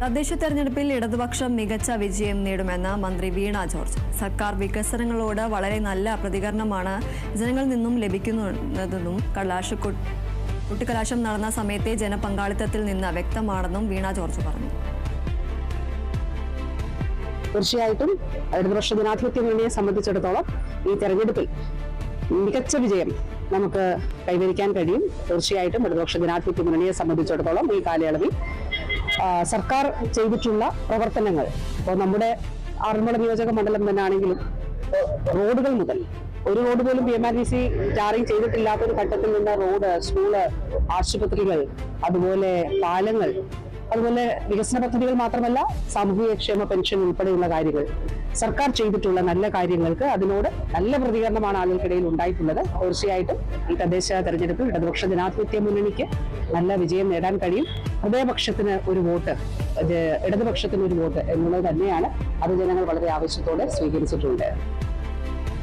തദ്ദേശ തെരഞ്ഞെടുപ്പിൽ ഇടതുപക്ഷം മികച്ച വിജയം നേടുമെന്ന് മന്ത്രി വീണ ജോർജ്. സർക്കാർ വികസനങ്ങളോട് വളരെ നല്ല പ്രതികരണമാണ് ജനങ്ങളിൽ നിന്നും ലഭിക്കുന്നതെന്നും കലാശ കുട്ടിക്കലാശം നടന്ന സമയത്തെ ജനപങ്കാളിത്തത്തിൽ നിന്ന് വ്യക്തമാണെന്നും വീണ ജോർജ് പറഞ്ഞു. തീർച്ചയായിട്ടും ഇടതുപക്ഷ ജനാധിപത്യ മുന്നണിയെ സംബന്ധിച്ചിടത്തോളം ഈ തെരഞ്ഞെടുപ്പിൽ മികച്ച വിജയം നമുക്ക് കൈവരിക്കാൻ കഴിയും. തീർച്ചയായിട്ടും ഇടതുപക്ഷ ജനാധിപത്യ മുന്നണിയെ സംബന്ധിച്ചിടത്തോളം ഈ കാലയളവിൽ സർക്കാർ ചെയ്തിട്ടുള്ള പ്രവർത്തനങ്ങൾ. ഇപ്പോൾ നമ്മുടെ ആറന്മുള നിയോജക മണ്ഡലം തന്നെ ആണെങ്കിലും റോഡുകൾ മുതൽ ഒരു റോഡ് പോലും P M R D C tarring ചെയ്തിട്ടില്ലാത്ത ഒരു ഘട്ടത്തിൽ നിന്ന് റോഡ് സ്കൂൾ ആശുപത്രികൾ അതുപോലെ പാലങ്ങൾ അതുപോലെ വികസന പദ്ധതികൾ മാത്രമല്ല സാമൂഹിക ക്ഷേമ പെൻഷൻ ഉൾപ്പെടെയുള്ള കാര്യങ്ങൾ. സർക്കാർ ചെയ്തിട്ടുള്ള നല്ല കാര്യങ്ങൾക്ക് അതിനോട് നല്ല പ്രതികരണമാണ് ആളുകൾക്കിടയിൽ ഉണ്ടായിട്ടുള്ളത്. തീർച്ചയായിട്ടും ഈ തദ്ദേശ തെരഞ്ഞെടുപ്പിൽ ഇടതുപക്ഷ ജനാധിപത്യ മുന്നണിക്ക് നല്ല വിജയം നേടാൻ കഴിയും. ഹൃദയപക്ഷത്തിന് ഒരു വോട്ട് ഇടതുപക്ഷത്തിന് ഒരു വോട്ട് എന്നുള്ളത് തന്നെയാണ്. അത് ജനങ്ങൾ വളരെ ആവശ്യത്തോടെ സ്വീകരിച്ചിട്ടുണ്ട്.